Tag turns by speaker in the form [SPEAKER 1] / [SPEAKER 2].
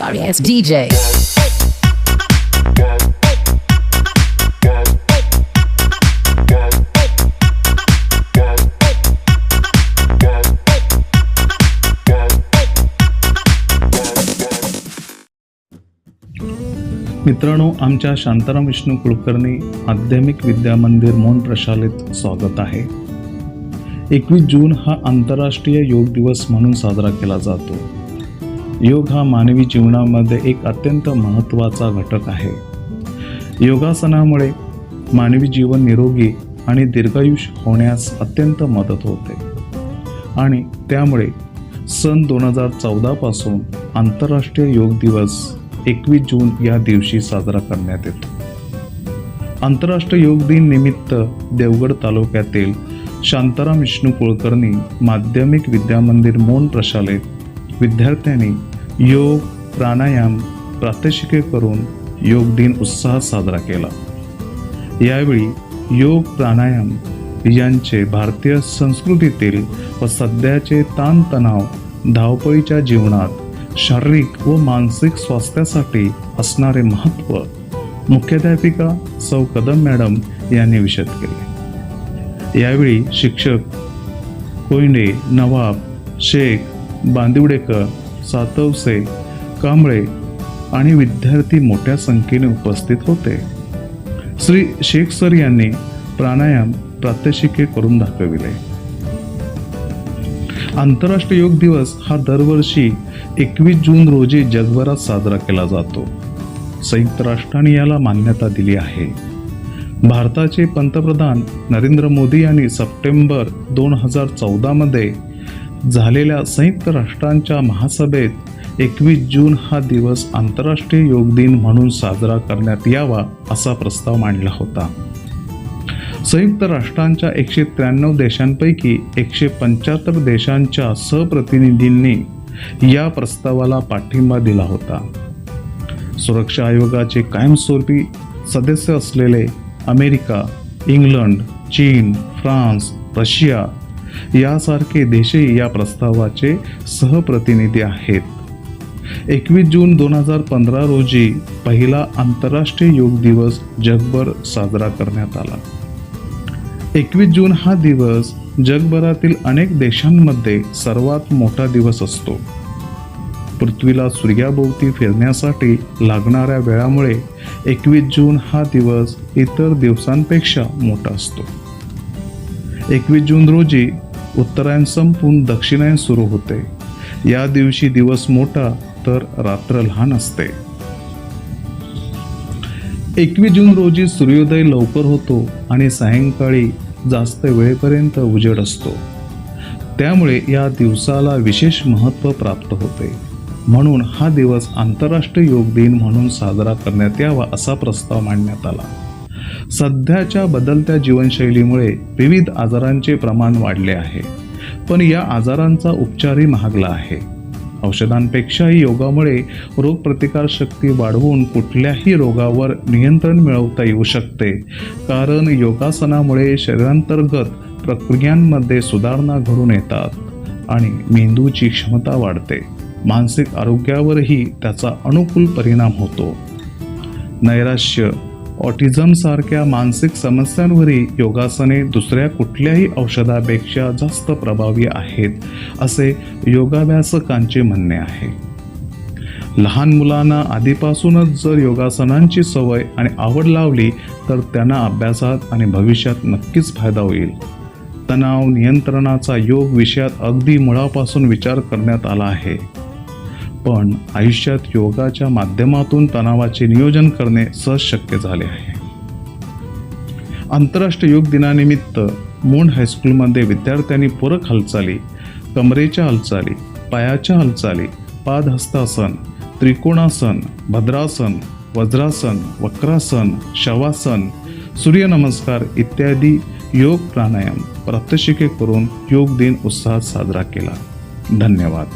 [SPEAKER 1] Notorious DJ.
[SPEAKER 2] मित्रांनो आमच्या शांताराम विष्णू कुलकर्णी माध्यमिक विद्या मंदिर मोहन प्रशालेत स्वागत आहे. एकवीस जून हा आंतरराष्ट्रीय योग दिवस म्हणून साजरा केला जातो. योग हा मानवी जीवनामध्ये एक अत्यंत महत्त्वाचा घटक आहे. योगासनामुळे मानवी जीवन निरोगी आणि दीर्घायुष होण्यास अत्यंत मदत होते. आणि त्यामुळे सन दोन हजार चौदापासून आंतरराष्ट्रीय योग दिवस एकवीस जून या दिवशी साजरा करण्यात येतो. आंतरराष्ट्रीय योग दिन निमित्त देवगड तालुक्यातील शांताराम विष्णू कुलकर्णी माध्यमिक विद्यामंदिर मोन प्रशालेत विद्यार्थ्यांनी योग प्राणायाम प्रात्यक्षिके करून योग दिन उत्साहात साजरा केला. यावेळी योग प्राणायाम यांचे भारतीय संस्कृतीतील व सध्याचे ताणतणाव धावपळीच्या जीवनात शारीरिक व मानसिक स्वास्थ्यासाठी असणारे महत्त्व मुख्याध्यापिका सौ कदम मॅडम यांनी विशद केले. यावेळी शिक्षक कोयंडे नवाब शेख बांदिवडेकर सातवसे कांबळे आणि विद्यार्थी मोठ्या संख्येने उपस्थित होते. श्री शेख सर यांनी प्राणायाम प्रात्यक्षिके करून दाखविले. आंतरराष्ट्रीय योग दिवस हा दरवर्षी एकवीस जून रोजी जगभरात साजरा केला जातो. संयुक्त राष्ट्राने याला मान्यता दिली आहे. भारताचे पंतप्रधान नरेंद्र मोदी यांनी सप्टेंबर दोन हजार चौदामध्ये झालेल्या संयुक्त राष्ट्रांच्या महासभेत एकवीस जून हा दिवस आंतरराष्ट्रीय योग दिन म्हणून साजरा करण्यात यावा असा प्रस्ताव मांडला होता. संयुक्त राष्ट्रांच्या एकशे त्र्याण्णव देशांपैकी एकशे पंच्याहत्तर देशांच्या सहप्रतिनिधींनी या प्रस्तावाला पाठिंबा दिला होता. सुरक्षा आयोगाचे कायमस्वरूपी सदस्य असलेले अमेरिका इंग्लंड चीन फ्रान्स रशिया यासारखे देशही या प्रस्तावाचे सहप्रतिनिधी आहेत. एकवीस जून दोन हजार पंधरा रोजी पहिला आंतरराष्ट्रीय योग दिवस जगभर साजरा करण्यात आला. एकवीस जून हा दिवस जगभरातील अनेक देशांमध्ये सर्वात मोठा दिवस असतो. पृथ्वीला सूर्याभोवती फिरण्यासाठी लागणाऱ्या वेळामुळे एकवीस जून हा दिवस इतर दिवसांपेक्षा मोठा असतो. एकवीस जून रोजी उत्तरायण संपून दक्षिणायन सुरू होते. या दिवशी दिवस मोठा तर रात्र लहान असते. एकवीस जून रोजी सूर्योदय लवकर होतो आणि सायंकाळी जास्त वेळेपर्यंत उजेड असतो. त्यामुळे या दिवसाला विशेष महत्त्व प्राप्त होते. म्हणून हा दिवस आंतरराष्ट्रीय योग दिन म्हणून साजरा करण्यात यावा असा प्रस्ताव मांडण्यात आला. सध्याच्या बदलत्या जीवनशैलीमुळे विविध आजारांचे प्रमाण वाढले आहे. पण या आजारांचा उपचारही महागला आहे. औषधांपेक्षाही योगामुळे रोगप्रतिकारशक्ती वाढवून कुठल्याही रोगावर नियंत्रण मिळवता येऊ शकते. कारण योगासनामुळे शरीरांतर्गत प्रक्रियांमध्ये सुधारणा घडून येतात आणि मेंदूची क्षमता वाढते. मानसिक आरोग्यावरही त्याचा अनुकूल परिणाम होतो. नैराश्य ऑटिझमसारख्या मानसिक समस्यांवरही योगासने दुसऱ्या कुठल्याही औषधापेक्षा जास्त प्रभावी आहेत असे योगाभ्यासकांचे म्हणणे आहे. लहान मुलांना आधीपासूनच जर योगासनांची सवय आणि आवड लावली तर त्यांना अभ्यासात आणि भविष्यात नक्कीच फायदा होईल. तणाव नियंत्रणाचा योग विषयात अगदी मुळापासून विचार करण्यात आला आहे. पण आयुष्यात योगाच्या माध्यमातून तणावाचे नियोजन करणे सहज शक्य झाले आहे. आंतरराष्ट्रीय योग दिनानिमित्त मोंड हायस्कूलमध्ये विद्यार्थ्यांनी पूरक हालचाली कमरेच्या हालचाली पायाच्या हालचाली पादहस्तासन त्रिकोणासन भद्रासन वज्रासन वक्रासन शवासन सूर्यनमस्कार इत्यादी योग प्राणायाम प्रात्यक्षिके करून योग दिन उत्साहात साजरा केला. धन्यवाद.